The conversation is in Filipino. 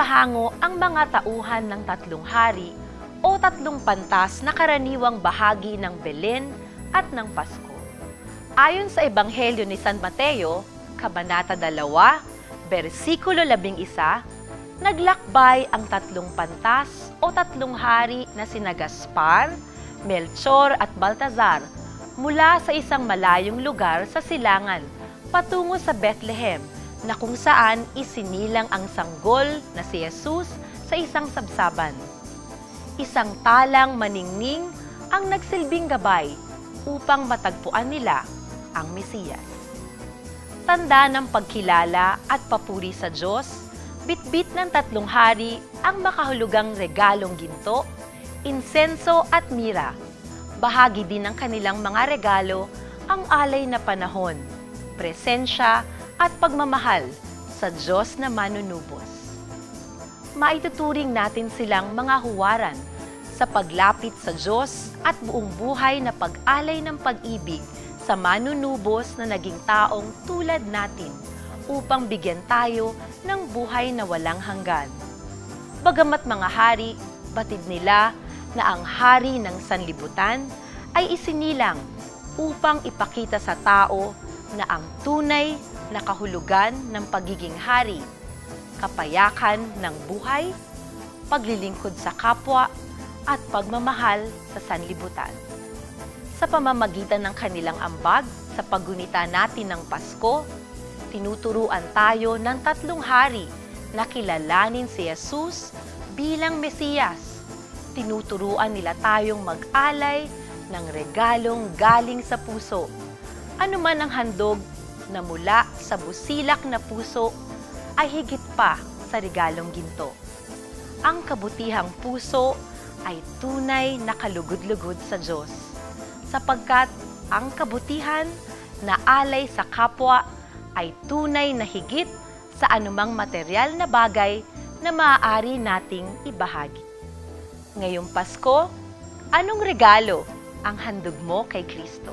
inibahango ang mga tauhan ng tatlong hari o tatlong pantas na karaniwang bahagi ng Belen at ng Pasko. Ayon sa Ebanghelyo ni San Mateo, Kabanata 2, versikulo 11, naglakbay ang tatlong pantas o tatlong hari na sina Gaspar, Melchor at Baltazar mula sa isang malayong lugar sa silangan patungo sa Bethlehem na kung saan isinilang ang sanggol na si Jesus sa isang sabsaban. Isang talang maningning ang nagsilbing gabay upang matagpuan nila ang Mesiyas. Tanda ng pagkilala at papuri sa Diyos, bitbit ng tatlong hari ang makahulugang regalong ginto, insenso at mira. Bahagi din ng kanilang mga regalo ang alay na panahon, presensya at pagmamahal sa Diyos na manunubos. Maituturing natin silang mga huwaran sa paglapit sa Diyos at buong buhay na pag-alay ng pag-ibig sa manunubos na naging taong tulad natin upang bigyan tayo ng buhay na walang hanggan. Bagamat mga hari, batid nila na ang hari ng sanlibutan ay isinilang upang ipakita sa tao na ang tunay na kahulugan ng pagiging hari, kapayakan ng buhay, paglilingkod sa kapwa, at pagmamahal sa sanlibutan. Sa pamamagitan ng kanilang ambag sa paggunita natin ng Pasko, tinuturuan tayo ng tatlong hari na kilalanin si Jesus bilang Mesiyas. Tinuturuan nila tayong mag-alay ng regalong galing sa puso. Ano man ang handog na mula sa busilak na puso ay higit pa sa regalong ginto. Ang kabutihang puso ay tunay na kalugod-lugod sa Diyos, sapagkat ang kabutihan na alay sa kapwa ay tunay na higit sa anumang material na bagay na maaari nating ibahagi. Ngayong Pasko, anong regalo ang handog mo kay Kristo?